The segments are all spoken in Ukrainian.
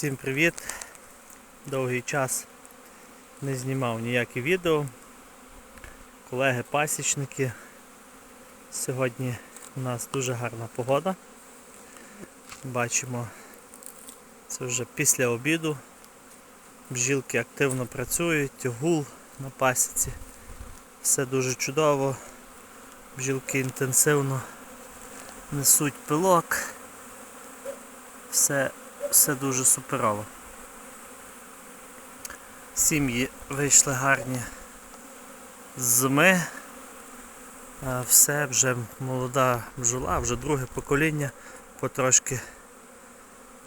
Всім привіт! Довгий час не знімав ніякі відео. Колеги пасічники. Сьогодні у нас дуже гарна погода. Бачимо, це вже після обіду. Бджілки активно працюють, гул на пасіці. Все дуже чудово. Бджілки інтенсивно несуть пилок. Все все дуже суперово. Сім'ї вийшли гарні з зими. Все вже молода бджола, вже друге покоління, потрошки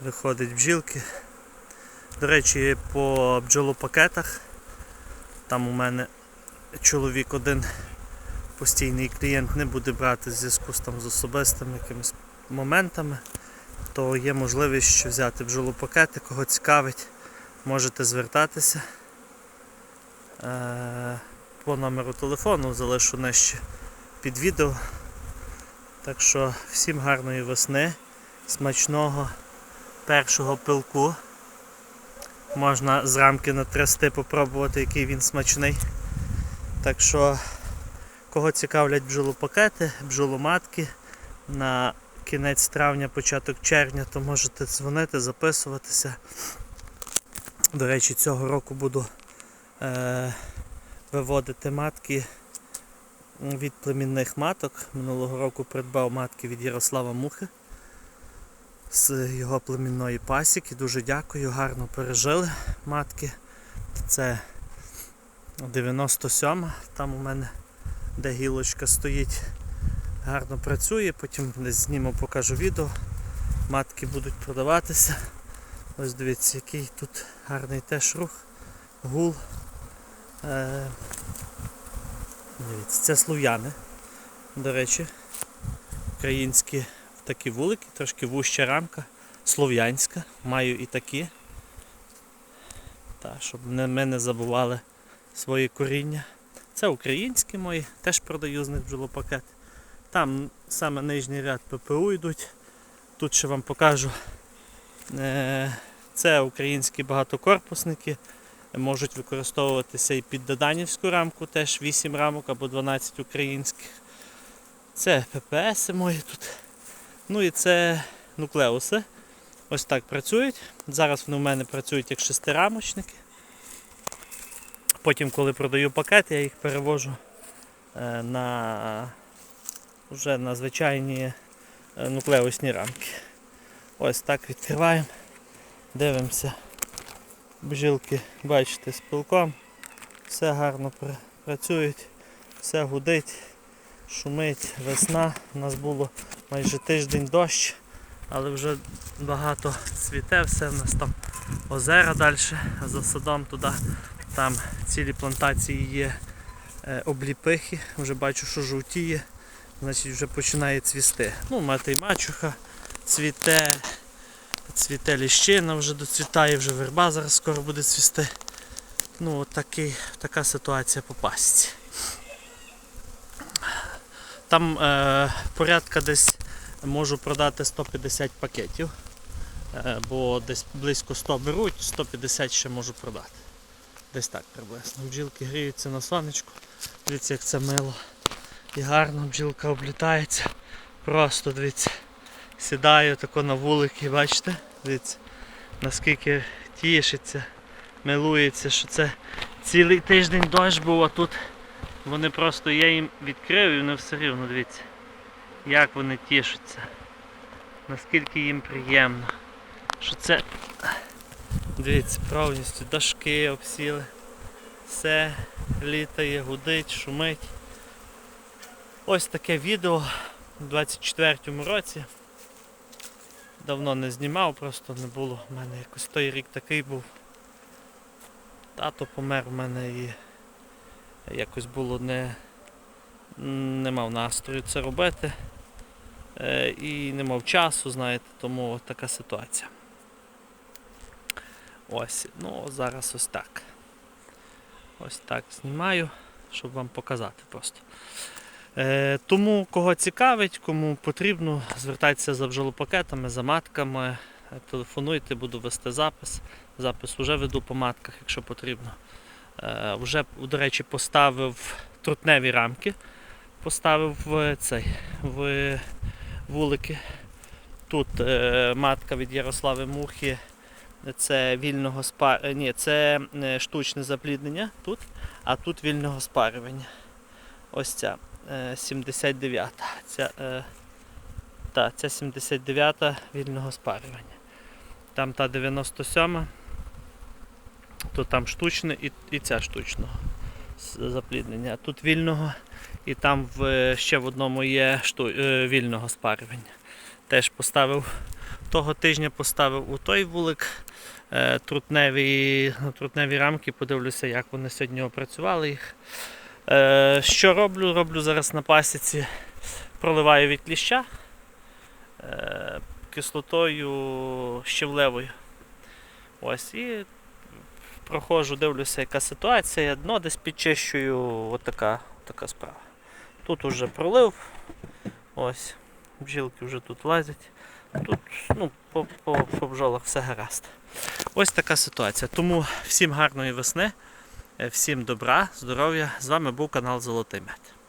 виходить бджілки. До речі, по бджолопакетах, там у мене чоловік один постійний клієнт не буде брати зв'язку з, там, з особистими якимись моментами то є можливість взяти бджолопакети, кого цікавить, можете звертатися Е, по номеру телефону, залишу нижче під відео. Так що всім гарної весни, смачного першого пилку. Можна з рамки натрясти, попробувати, який він смачний. Так що, кого цікавлять бджолопакети, бджоломатки на кінець травня, початок червня, то можете дзвонити, записуватися. До речі, цього року буду е, виводити матки від племінних маток. Минулого року придбав матки від Ярослава Мухи з його племінної пасіки. Дуже дякую, гарно пережили матки. Це 97 там у мене де гілочка стоїть гарно працює, потім десь зніму, покажу відео. Матки будуть продаватися. Ось дивіться, який тут гарний теж рух, гул. Е, Дивіться, це слов'яни. До речі, українські такі вулики, трошки вуща рамка, слов'янська, маю і такі. Так, щоб ми не забували свої коріння. Це українські мої, теж продаю з них бджолопакет. Там саме нижній ряд ППУ йдуть. Тут ще вам покажу. Е, Це українські багатокорпусники. Можуть використовуватися і під Доданівську рамку, теж 8 рамок або 12 українських. Це ППС мої тут. Ну і це нуклеуси. Ось так працюють. Зараз вони в мене працюють як шестирамочники. Потім, коли продаю пакет, я їх перевожу е, на вже на звичайні е, нуклеусні рамки. Ось так відкриваємо, дивимося. Бжилки, бачите, з пилком. Все гарно працюють, все гудить, шумить, весна. У нас було майже тиждень дощ, але вже багато цвіте, все в нас там озера далі, за садом туди. Там цілі плантації є е, обліпихи, вже бачу, що жовтіє значить вже починає цвісти. Ну, мати й мачуха, цвіте, цвіте ліщина вже доцвітає, вже верба зараз скоро буде цвісти. Ну, от такий, така ситуація по пасіці. Там е, порядка десь можу продати 150 пакетів, е, бо десь близько 100 беруть, 150 ще можу продати. Десь так приблизно. Бджілки гріються на сонечку. Дивіться, як це мило. І гарно бджілка облітається. Просто дивіться. Сідаю тако на вулики, бачите? Дивіться, наскільки тішиться, милується, що це цілий тиждень дощ був, а тут вони просто, я їм відкрив і вони все рівно, дивіться, як вони тішаться. Наскільки їм приємно. Що це, дивіться, повністю дашки обсіли. Все літає, гудить, шумить. Ось таке відео у 24-му році. Давно не знімав, просто не було. У мене якось той рік такий був. Тато помер в мене і якось було не, не мав настрою це робити. Е, І не мав часу, знаєте, тому така ситуація. Ось, ну зараз ось так. Ось так знімаю, щоб вам показати просто. Е, тому кого цікавить, кому потрібно, звертайтеся за бджолопакетами, за матками. Е, Телефонуйте, буду вести запис. Запис вже веду по матках, якщо потрібно. Е, Вже, до речі, поставив трутневі рамки. Поставив в цей в вулики. Тут матка від Ярослави Мухи. Це вільного спа... е, Ні, це штучне запліднення тут, а тут вільного спарювання. Ось ця е, 79-та. Ця, е, та, ця 79-та вільного спарювання. Там та 97 то там штучне і, і ця штучного запліднення. Тут вільного і там в, ще в одному є шту, е, вільного спарювання. Теж поставив того тижня поставив у той вулик е, трутневі, трутневі рамки, подивлюся, як вони сьогодні опрацювали їх. Е, що роблю? Роблю зараз на пасіці, проливаю від кліща е, кислотою щавлевою. Ось і проходжу, дивлюся, яка ситуація. Дно десь підчищую, отака, така справа. Тут уже пролив. Ось, бджілки вже тут лазять. Тут ну, по, по, по бджолах все гаразд. Ось така ситуація. Тому всім гарної весни, всім добра, здоров'я. З вами був канал Золотий Мед.